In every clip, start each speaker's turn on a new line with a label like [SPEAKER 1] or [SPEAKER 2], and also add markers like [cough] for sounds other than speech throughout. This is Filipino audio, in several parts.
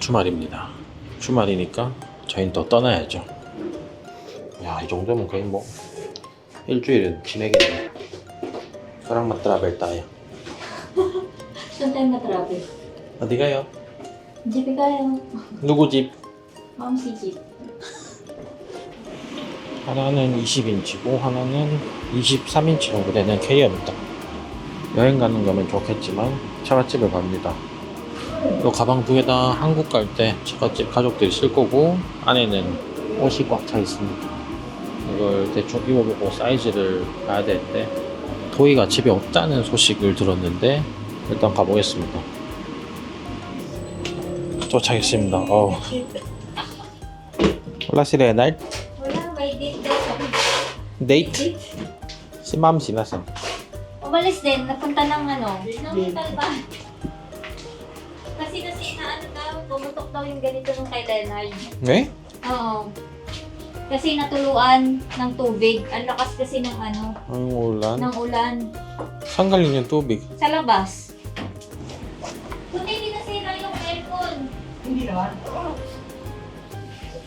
[SPEAKER 1] 주말입니다. 주말이니까 저희는 또 떠나야죠. 야, 이 정도면 거의 뭐 일주일은 지내겠네. 사랑만 트라벨
[SPEAKER 2] Saan tayo na-travel?
[SPEAKER 1] 어디 가요?
[SPEAKER 2] Jeep kayo.
[SPEAKER 1] 누구 집?
[SPEAKER 2] Si Jeep.
[SPEAKER 1] 하나는 20인치고 하나는 23인치 정도 되는 캐리어입니다. 여행 가는 거면 좋겠지만 처갓집을 갑니다. 이 가방 두 개 다 한국 갈 때 처갓집 가족들이 쓸 거고 안에는 옷이 꽉 차 있습니다. 이걸 대충 입어보고 사이즈를 봐야 되는데 도희가 집에 없다는 소식을 들었는데 일단 가보겠습니다. 도착했습니다. 어. Si?
[SPEAKER 2] Wala, may date?
[SPEAKER 1] Si Ma'am sinasan.
[SPEAKER 2] Umalis din, napunta ng ano, ng kasi na ano daw, pumutok daw yung ganito nung kay Leonard.
[SPEAKER 1] Eh?
[SPEAKER 2] Oo. Kasi natuluan ng tubig. Ang lakas kasi ng ano,
[SPEAKER 1] Ang ulan.
[SPEAKER 2] ng ulan.
[SPEAKER 1] Saan galing yung tubig?
[SPEAKER 2] Sa labas. Kundi hindi nasira yung aircon.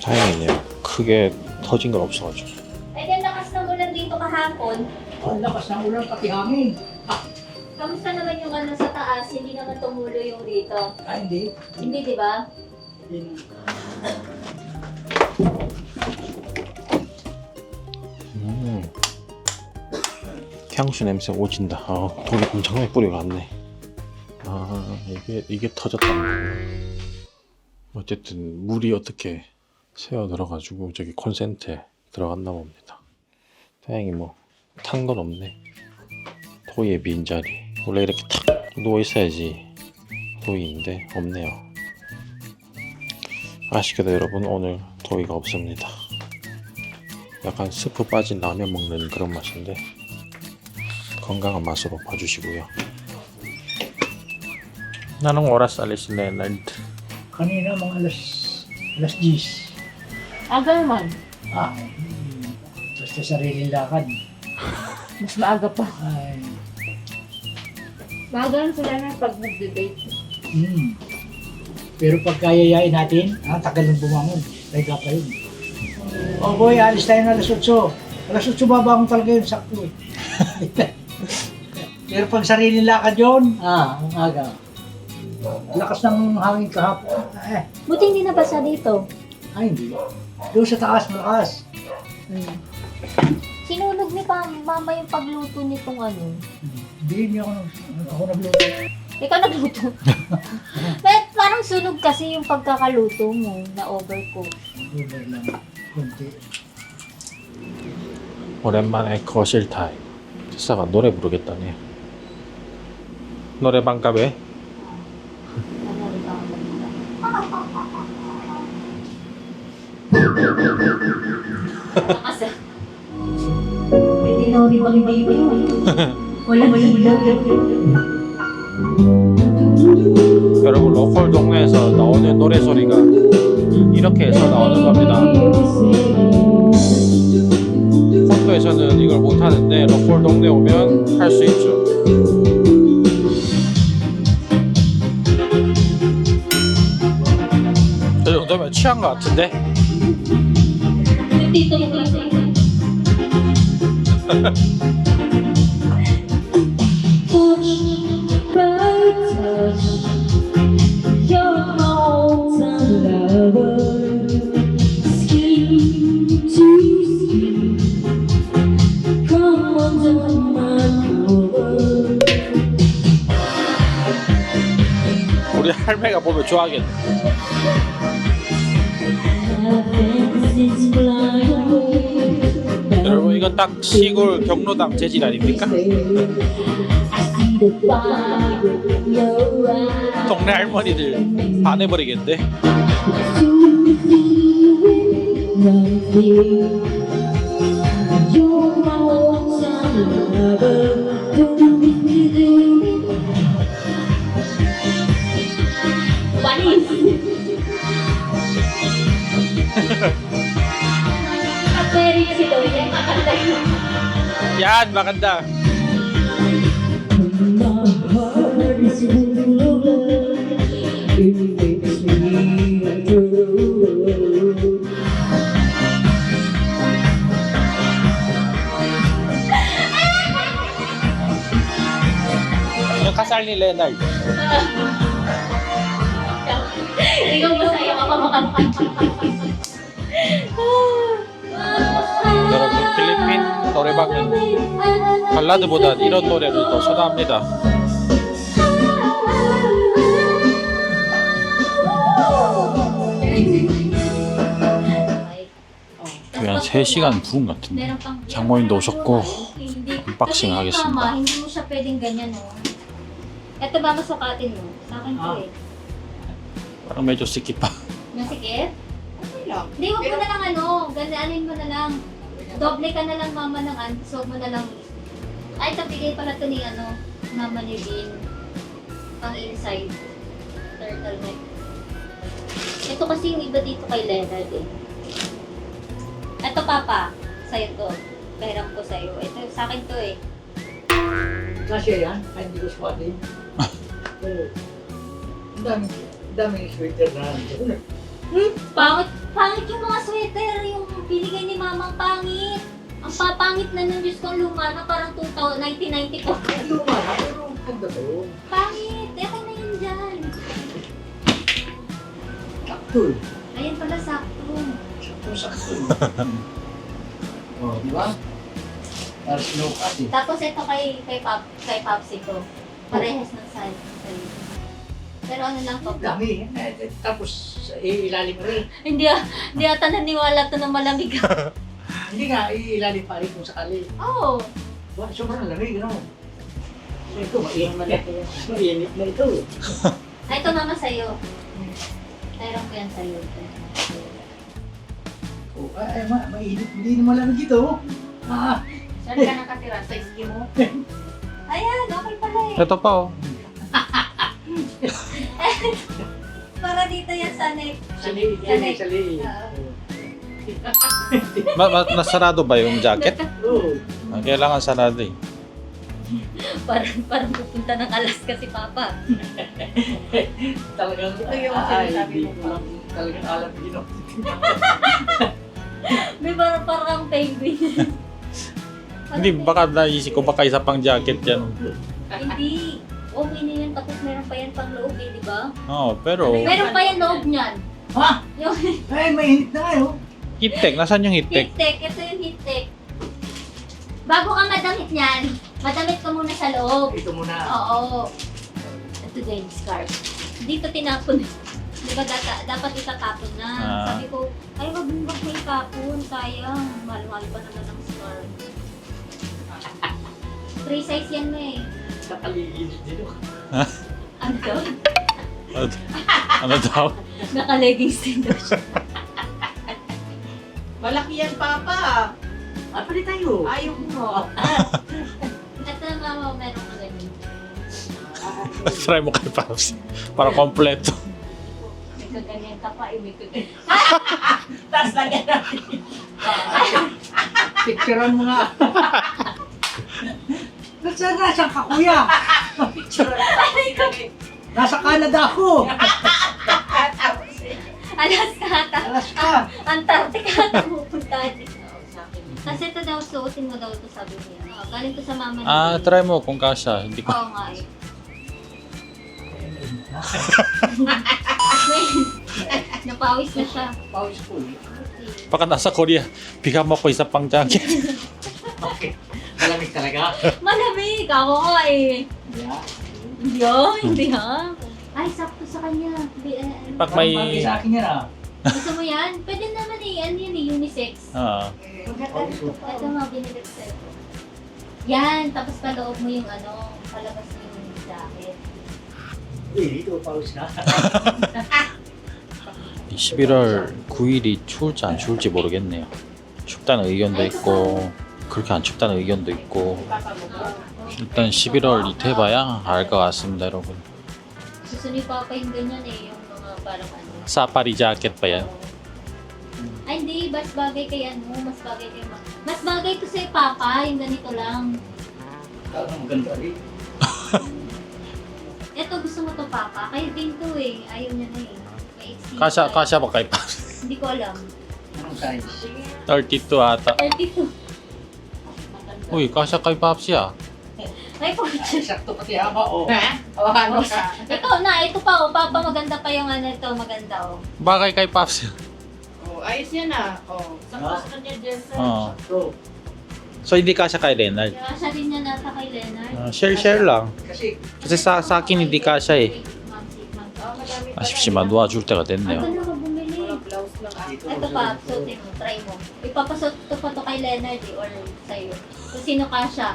[SPEAKER 1] 다행이네요. 크게 터진 건 없어가지고.
[SPEAKER 2] Ay, ang lakas ng ulan dito kahapon.
[SPEAKER 3] Ang lakas ng ulan pati hangin.
[SPEAKER 2] Kamusta naman yung ano sa taas? Hindi naman tumulo yung rito.
[SPEAKER 3] Ah, hindi.
[SPEAKER 2] Hindi, di ba?
[SPEAKER 3] Hindi.
[SPEAKER 1] 음. 향수 냄새 오진다. 아, 돈이 엄청나게 뿌려갔네. 아, 이게, 이게 말이야. 어쨌든, 물이 어떻게 새어 들어가지고, 저기 콘센트에 들어갔나 봅니다. 다행히 뭐, 탄 건 없네. 도희의 빈자리. 원래 이렇게 탁 누워 있어야지 도희인데, 없네요. 아쉽게도 여러분, 오늘 도희가 없습니다. 약간 스프 빠진 라면 먹는 그런 맛인데 건강한 맛으로 봐주시고요. Anong oras alis si Leonard?
[SPEAKER 3] Kanina mga alas, alas 10.
[SPEAKER 2] Aga naman.
[SPEAKER 3] Ah, hmm, basta sariling lakad.
[SPEAKER 2] Mas maaga pa.
[SPEAKER 3] Ay,
[SPEAKER 2] Maaga lang sila na pag nag-debate.
[SPEAKER 3] hmm. Pero pag kayayain natin, ah, tagal ng bumangon. Teka pa yun. Oh boy, alis tayo ng alas 8. Alas 8 babangon talaga yun, sakto eh. [laughs] Pero pag sariling lakad yun, ah, ang aga. Lakas ng hangin kahapon. Eh,
[SPEAKER 2] Buti hindi nabasa dito.
[SPEAKER 3] ay hindi. Doon sa taas, malakas.
[SPEAKER 2] Hmm. Sinunog ni pa mama yung pagluto nitong ano.
[SPEAKER 3] Hindi niya ako, ako nagluto.
[SPEAKER 2] Ikaw nagluto. [laughs] But parang sunog kasi yung pagkakaluto mo na overcook.
[SPEAKER 3] Over lang. Kunti.
[SPEAKER 1] 오랜만에 거실 타임. 태사가 노래 부르겠다네. 노래방 가be?
[SPEAKER 2] Ano rin ako Kasi. Pwede na [laughs]
[SPEAKER 1] 여러분 로컬 동네에서 나오는 노래 소리가 이렇게 해서 나오는 겁니다. 콘도에서는 이걸 못 하는데 로컬 동네 오면 할 수 있죠. 이 정도면 취한 것 같은데? 할매가 보면 좋아하겠네. 여러분 이건 딱 시골 경로당 재질 아닙니까? 동네 할머니들 반해버리겠는데?
[SPEAKER 2] Panis. Kapwerin si Doyen, makanta yun.
[SPEAKER 1] Yan,
[SPEAKER 4] makanta. Yung
[SPEAKER 1] kasal ni Leonard. [laughs]
[SPEAKER 2] Ikaw ba sa'yo? Mapapakamakal.
[SPEAKER 1] 여러분 필리핀 노래방은 발라드보다 이런 노래를 더 선호합니다. 한 3시간 부른 것 같은데. 장모님도 오셨고. 언박싱 하겠습니다.
[SPEAKER 2] Mama, hindi mo siya pwedeng ganyan, oh. Ito ba masukatin mo? Sa akin to
[SPEAKER 3] Ah.
[SPEAKER 2] eh.
[SPEAKER 1] Parang medyo sikip pa.
[SPEAKER 2] Nasikip?
[SPEAKER 4] Okay lang.
[SPEAKER 2] Hindi, huwag mo na lang ano. Ganaanin mo na lang. Doble ka na lang mama ng auntie. So mo na lang. Ay, tabigay pala to ni ano, mama ni Vin. Pang inside. Turtleneck. Ito kasi yung iba dito kay Leonard eh. Ito papa. Sa'yo to. Pahiram ko sa'yo. Ito sa akin to eh.
[SPEAKER 3] Kasi yan, ay hindi ko suwatin. Oo. [laughs] Ang dami, ang dami sweater na nandun.
[SPEAKER 2] Pangit, pangit yung mga sweater, yung binigay ni mamang pangit. Ang papangit na ng Diyos ko, ang luma na parang 2000, 1994.
[SPEAKER 3] Ay, luma na, pero ganda yun?
[SPEAKER 2] Pangit, eto na yun dyan.
[SPEAKER 3] Sakto eh.
[SPEAKER 2] Ayan pala sakto.
[SPEAKER 3] Sakto, sakto eh. [laughs] oh, di ba? Para sinukat eh.
[SPEAKER 2] Tapos ito kay, kay, Pop, kay Popsy ko. Parehas ng size. Pero ano lang to,
[SPEAKER 3] Ang dami. Eh, tapos, eh, ilalim rin.
[SPEAKER 2] hindi, ah- hindi ata naniwala to na malamig. [laughs]
[SPEAKER 3] Hindi nga, ilalim pa rin kung sakali.
[SPEAKER 2] Oo. Oh,
[SPEAKER 3] Ba, sobrang lamig, no? So, ito, mainit na. Mainit na ito.
[SPEAKER 2] Ay, [laughs] ito mama sa'yo. Meron ko yan sa'yo.
[SPEAKER 3] Oh, ay, ay, ma, mainit. Hindi na malamig ito. Ah,
[SPEAKER 4] Saan ka nakatira? Sa iski mo? [laughs]
[SPEAKER 2] Ayan, okay pala eh.
[SPEAKER 1] Ito pa oh. [laughs]
[SPEAKER 2] Para dito yan sa neck.
[SPEAKER 3] sali, sali, sali.
[SPEAKER 1] Ma- ma- nasarado ba yung jacket?
[SPEAKER 3] Oo.
[SPEAKER 1] Ah, Kailangan sarado eh.
[SPEAKER 2] parang, parang pupunta ng Alaska si Papa. [laughs]
[SPEAKER 3] Talagang,
[SPEAKER 4] Ito yung
[SPEAKER 3] ay,
[SPEAKER 4] sinasabi
[SPEAKER 3] hindi
[SPEAKER 4] mo
[SPEAKER 3] ko lang talagang alam yun. oh. [laughs]
[SPEAKER 2] May parang parang penguin.
[SPEAKER 1] Hindi, baka naisip ko baka isa pang jacket yan.
[SPEAKER 2] Hindi. Okay na yan. Tapos meron pa yan pang loob eh, di ba?
[SPEAKER 1] Oo, pero
[SPEAKER 2] Meron pa yan loob niyan.
[SPEAKER 3] Ha?
[SPEAKER 2] Yung
[SPEAKER 3] Ay, mainit na kayo.
[SPEAKER 1] heat tech. Nasaan yung heat tech?
[SPEAKER 2] tech. Ito yung tech. Bago ka madamit niyan, madamit ka muna sa loob.
[SPEAKER 3] Ito muna.
[SPEAKER 2] Oo. Ito din, scarf. Dito tinapon. Di ba data, dapat itatapon na.
[SPEAKER 1] Ah.
[SPEAKER 2] Sabi ko, ay wag mo wag mo itapon. Sayang. Mahal-mahal pa naman ang scarf. Free size yan mo eh.
[SPEAKER 3] Sa paligid dito.
[SPEAKER 2] Ano daw?
[SPEAKER 1] Ano, ano daw?
[SPEAKER 2] Naka-leggings din daw siya.
[SPEAKER 4] Malaki yan, Papa.
[SPEAKER 3] Ah, pali tayo.
[SPEAKER 4] Ayaw mo. [laughs]
[SPEAKER 2] Ito na mama, meron ka ganyan. [laughs]
[SPEAKER 1] Try mo kay Paps. Para kompleto.
[SPEAKER 2] May kaganyan ka pa eh, may kaganyan. [laughs]
[SPEAKER 4] Tapos lagyan natin.
[SPEAKER 3] Picturean mo nga. Nasaan nasaan ka, kuya?
[SPEAKER 4] Picture natin.
[SPEAKER 3] Nasa Canada ako.
[SPEAKER 2] Alaska ata.
[SPEAKER 3] Alaska.
[SPEAKER 2] Antarctica ata pupunta.
[SPEAKER 4] Oo, sa akin.
[SPEAKER 2] Kasi ito daw, suotin mo daw ito, sabi niya. Ah, galing to sa mama ni
[SPEAKER 1] Ah, try mo kung kasha. Hindi ko.
[SPEAKER 2] Oo nga eh. [laughs] Napawis na siya.
[SPEAKER 3] Pawis ko. eh.
[SPEAKER 1] Baka nasa Korea. Bigyan mo ko isa pang jacket. [laughs]
[SPEAKER 3] Talaga.
[SPEAKER 2] Malamig! Ako eh.
[SPEAKER 3] Yeah.
[SPEAKER 2] Hindi ah, hindi ha. Ay, sakto sa kanya. Di, eh, eh.
[SPEAKER 1] Pag
[SPEAKER 3] May...
[SPEAKER 1] may...
[SPEAKER 3] sa akin yan ah.
[SPEAKER 2] Gusto mo yan? Pwede naman eh. Ano yan eh, unisex.
[SPEAKER 1] Ah,
[SPEAKER 3] ko.
[SPEAKER 2] Ito mga binili ko sa'yo. Yan, tapos paloob mo yung ano, palabas mo yung jacket.
[SPEAKER 3] Eh, dito pawis na.
[SPEAKER 1] 11월 9일이 추울지 안 추울지 모르겠네요. 춥다는 의견도 있고 그렇게 안 춥다는 의견도 있고? 일단 11월 이태봐야 알 것 같습니다, 여러분.
[SPEAKER 2] Gusto ni Papa yung ganyan eh, yung mga parang ano.
[SPEAKER 1] 사파리 자켓 yan?
[SPEAKER 2] Ay, hindi. Mas bagay kay ano. Mas bagay kay ma. Mas bagay to sa Papa. Yung ganito lang.
[SPEAKER 3] Talagang maganda rin.
[SPEAKER 2] Ito, gusto mo to, Papa. Kayo din to eh. Ayaw niya na eh.
[SPEAKER 1] 카샤
[SPEAKER 2] siya.
[SPEAKER 1] 카샤 ba kay Paps?
[SPEAKER 2] Hindi ko alam.
[SPEAKER 3] Anong size?
[SPEAKER 1] 32 ata.
[SPEAKER 2] 32.
[SPEAKER 1] Uy, kasha kay Paps야.
[SPEAKER 2] May picture.
[SPEAKER 3] Sakto pati ako, oh.
[SPEAKER 4] Ha? O ano ka?
[SPEAKER 2] Ikaw na, ito pa, oh. Papa, maganda pa yung ano ito, maganda, oh.
[SPEAKER 1] Bagay kay Pops.
[SPEAKER 4] Oh, ayos yan ah. Oh, sa
[SPEAKER 3] Ha?
[SPEAKER 4] gusto niya dyan sa...
[SPEAKER 1] Oo.
[SPEAKER 3] So,
[SPEAKER 1] So hindi kasya kay Leonard.
[SPEAKER 2] Kaya siya rin niya nata kay Leonard.
[SPEAKER 1] Ah, share-share lang.
[SPEAKER 3] kasi,
[SPEAKER 1] kasi sa, sa akin hindi kasya eh.
[SPEAKER 4] Oh, madami pala
[SPEAKER 1] 아쉽지만
[SPEAKER 4] yan.
[SPEAKER 1] 도와줄 때가
[SPEAKER 2] Ang
[SPEAKER 1] 됐네요.
[SPEAKER 2] ganda ka bumili.
[SPEAKER 4] Mga blouse lang ah.
[SPEAKER 3] dito.
[SPEAKER 2] Ito pa, suotin mo, try mo. Ipapasuot ko pa to kay Leonard eh, or sa'yo. Kung sino ka siya.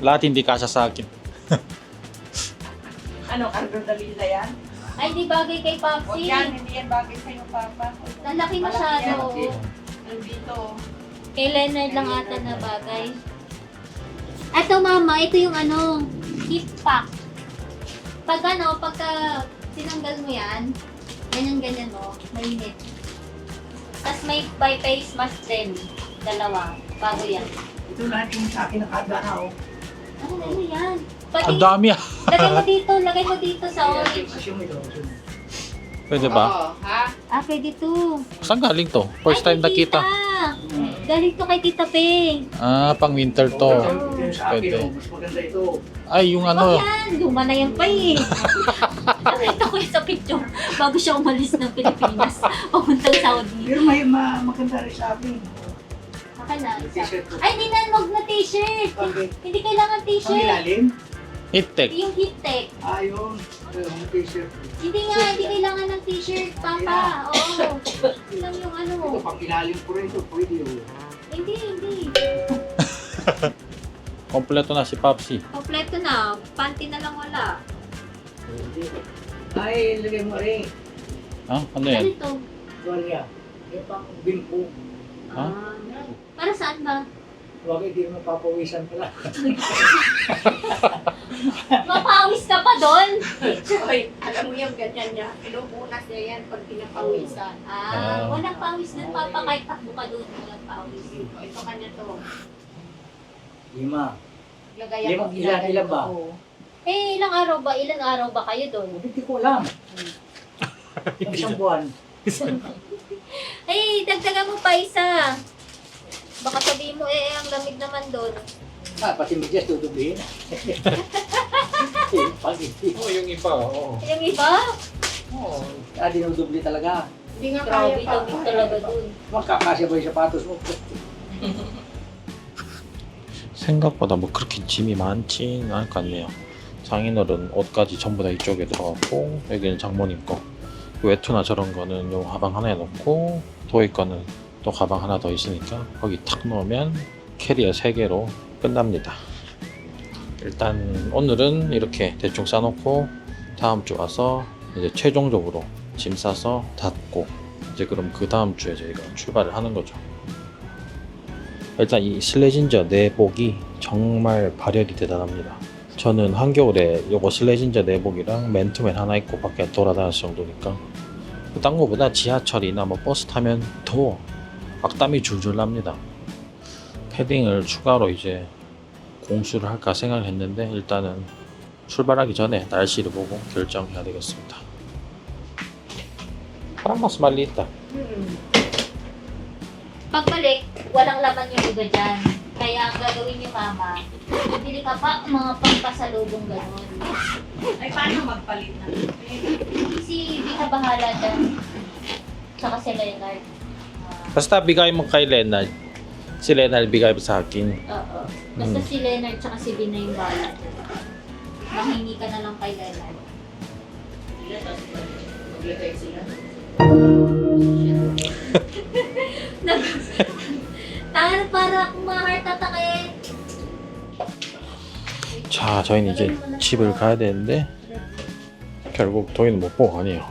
[SPEAKER 1] lahat hindi kasya sa akin. [laughs]
[SPEAKER 4] Ano, Cardo Dalila yan?
[SPEAKER 2] Ay, di bagay kay
[SPEAKER 4] Huwag
[SPEAKER 2] Popsi.
[SPEAKER 4] yan, hindi yan bagay sa'yo, Papa.
[SPEAKER 2] Lalaki masyado.
[SPEAKER 3] Malaki yan.
[SPEAKER 4] Nandito.
[SPEAKER 2] Kay Leonard lang ata na bagay. Ito mama, ito yung ano, hip pack. Pag ano, pagka tinanggal mo yan, ganyan-ganyan mo, mainit. Tapos may by face mask din. Dalawa. Bago yan.
[SPEAKER 3] Ito lahat yung sa akin nakada na, oh.
[SPEAKER 2] Ano na ano yan? Pati,
[SPEAKER 1] Ang dami ah.
[SPEAKER 2] lagay mo dito, lagay mo dito sa orange.
[SPEAKER 3] Assume ito.
[SPEAKER 1] Pwede ba?
[SPEAKER 4] Oo, ha?
[SPEAKER 2] Ah, pwede to.
[SPEAKER 1] Saan galing to? First time
[SPEAKER 2] Ay, kay
[SPEAKER 1] nakita.
[SPEAKER 2] tita. Galing to kay Tita Peng.
[SPEAKER 1] Ah, pang winter to.
[SPEAKER 3] Yung sa akin,
[SPEAKER 1] Pwede.
[SPEAKER 3] oh. Mas maganda ito.
[SPEAKER 1] Ay, yung
[SPEAKER 2] Wag
[SPEAKER 1] ano.
[SPEAKER 2] yan, luma na yan pa eh. [laughs] Nakita ko yun sa picture bago siya umalis ng Pilipinas. Papuntang Saudi.
[SPEAKER 3] Pero may ma maganda rin sa akin.
[SPEAKER 2] Saka na, isa.
[SPEAKER 3] t-shirt ko.
[SPEAKER 2] Ay, hindi na, wag na t-shirt.
[SPEAKER 3] Bakit?
[SPEAKER 2] Hindi kailangan
[SPEAKER 3] Ang
[SPEAKER 2] t-shirt.
[SPEAKER 3] ilalim?
[SPEAKER 1] Hitek.
[SPEAKER 2] Yung heat tech.
[SPEAKER 3] Ayun. Yung t-shirt.
[SPEAKER 2] Hindi nga, hindi kailangan ng t-shirt, Papa. Oo. Yun lang yung ano.
[SPEAKER 3] Ito, pang ilalim ko rin ito. Pwede, oh.
[SPEAKER 2] Hindi, hindi. [laughs]
[SPEAKER 1] Kompleto na si Popsi.
[SPEAKER 2] Kompleto na. Panty na lang wala.
[SPEAKER 3] Pwede. Ay, lagay mo rin.
[SPEAKER 1] Ha? Ano
[SPEAKER 2] Ano
[SPEAKER 1] yan?
[SPEAKER 2] ito?
[SPEAKER 3] Gloria. Yung pang bimpo.
[SPEAKER 1] Ha?
[SPEAKER 2] Ah, para saan ba?
[SPEAKER 3] Huwag hindi mo papawisan pala. [laughs]
[SPEAKER 2] Mapawis ka pa doon.
[SPEAKER 4] Hoy, alam mo yung ganyan niya. Pinupunas niya yan pag pinapawisan.
[SPEAKER 2] Ah,
[SPEAKER 1] Ah.
[SPEAKER 2] walang pawis doon, Papa. Kahit takbo ka doon, walang pawis.
[SPEAKER 4] O, ito kanya to.
[SPEAKER 3] Lima.
[SPEAKER 4] Lagay
[SPEAKER 3] Lima,
[SPEAKER 4] ako.
[SPEAKER 3] ilan- ilan ba?
[SPEAKER 4] Oo.
[SPEAKER 2] Eh, ilang araw ba? Ilang araw ba kayo doon?
[SPEAKER 3] Hindi ko alam. Ang [laughs] isang buwan. [laughs]
[SPEAKER 2] Eh, dagdagan mo pa isa. Baka sabihin mo, eh, ang lamig naman doon.
[SPEAKER 3] Ah, pati medyas tutubihin. eh, pag hindi.
[SPEAKER 1] Oh, yung iba, oo.
[SPEAKER 2] Yung iba,
[SPEAKER 3] Oo. Ah, dinudubli talaga.
[SPEAKER 4] Hindi nga
[SPEAKER 2] grabe
[SPEAKER 4] kaya
[SPEAKER 2] lamig talaga doon.
[SPEAKER 3] Magkakasya ba yung sapatos mo?
[SPEAKER 1] 생각보다 뭐 그렇게 짐이 많진 않을 것 같네요. 상인홀은 옷까지 전부 다 이쪽에 들어갔고 여기는 장모님 거. 외투나 저런 거는 요 가방 하나에 넣고 도희 거는 또 가방 하나 더 있으니까 거기 탁 넣으면 캐리어 3개로 끝납니다. 일단 오늘은 이렇게 대충 싸놓고 다음 주 와서 이제 최종적으로 짐 싸서 닫고 이제 그럼 그 다음 주에 저희가 출발을 하는 거죠. 일단 이 슬레진저 내복이 정말 발열이 대단합니다. 저는 한겨울에 요거 슬레진저 내복이랑 맨투맨 하나 입고 밖에 돌아다녔을 정도니까 딴 거보다 지하철이나 뭐 버스 타면 더워 악땀이 줄줄 납니다. 패딩을 추가로 이제 공수를 할까 생각했는데 일단은 출발하기 전에 날씨를 보고 결정해야 되겠습니다. Parang mas maliit ah.
[SPEAKER 4] Hmm.
[SPEAKER 2] Pagbalik, walang laman yung iba dyan. Kaya ang gagawin niyo, Mama, bili ka pa mga pangpasalubong gano'n.
[SPEAKER 4] Ay, paano magpalit na?
[SPEAKER 2] Si Vika bahala dyan. Tsaka si Leonard. Ah,
[SPEAKER 1] Basta bigay mo kay Leonard. Si Leonard bigay mo sa akin.
[SPEAKER 2] Oo. Basta
[SPEAKER 1] Hmm.
[SPEAKER 2] si Leonard tsaka si Bina yung dyan. Mahingi ka na lang kay Leonard.
[SPEAKER 4] Sila.
[SPEAKER 2] Tangan para akong ma-heart attack eh.
[SPEAKER 1] 자, 저희는 이제 집을 가야 되는데 결국 도희는 못 보고 가네요.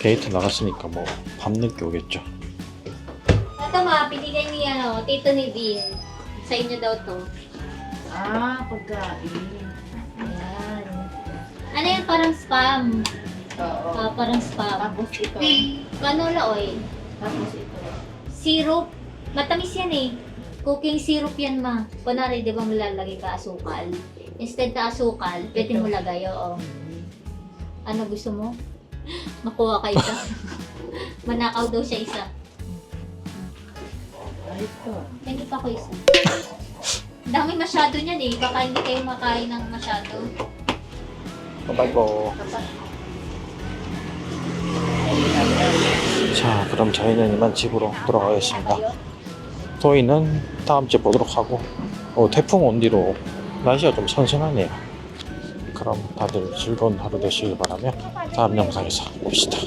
[SPEAKER 1] 게이트 나갔으니까 뭐 밤늦게 오겠죠.
[SPEAKER 2] Ito ma, binigay ni ano, tito ni Vin. Sa inyo daw to.
[SPEAKER 4] Ah, pagkain.
[SPEAKER 2] Ayan. Ano yan? Parang spam.
[SPEAKER 4] Oo.
[SPEAKER 2] Ah, parang spam.
[SPEAKER 4] Tapos ito.
[SPEAKER 2] Canola oil.
[SPEAKER 4] Tapos ito.
[SPEAKER 2] Syrup. Matamis yan eh. Cooking syrup yan ma. Kunwari, di ba malalagay ka asukal? Instead na asukal, pwede mo lagay, oo. Ano gusto mo? [laughs] Makuha ka isa. [laughs] Manakaw daw siya isa.
[SPEAKER 3] Ayos ka.
[SPEAKER 2] Hindi pa ko isa. Dami masyado niyan eh. Baka hindi kayo makain ng masyado.
[SPEAKER 1] Bye po. 자, 그럼 저희는 이만 집으로 돌아가겠습니다. 저희는 다음 주에 보도록 하고, 어, 태풍 온 뒤로 날씨가 좀 선선하네요. 그럼 다들 즐거운 하루 되시길 바라며 다음 영상에서 봅시다.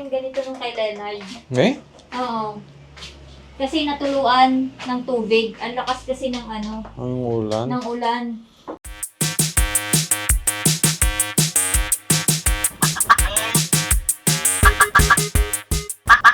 [SPEAKER 2] Yung ganito nung kay Leonard.
[SPEAKER 1] 네?
[SPEAKER 2] Oo. Kasi natuluan ng tubig. Ang lakas kasi ng ano,
[SPEAKER 1] ang ulan.
[SPEAKER 2] ng ulan.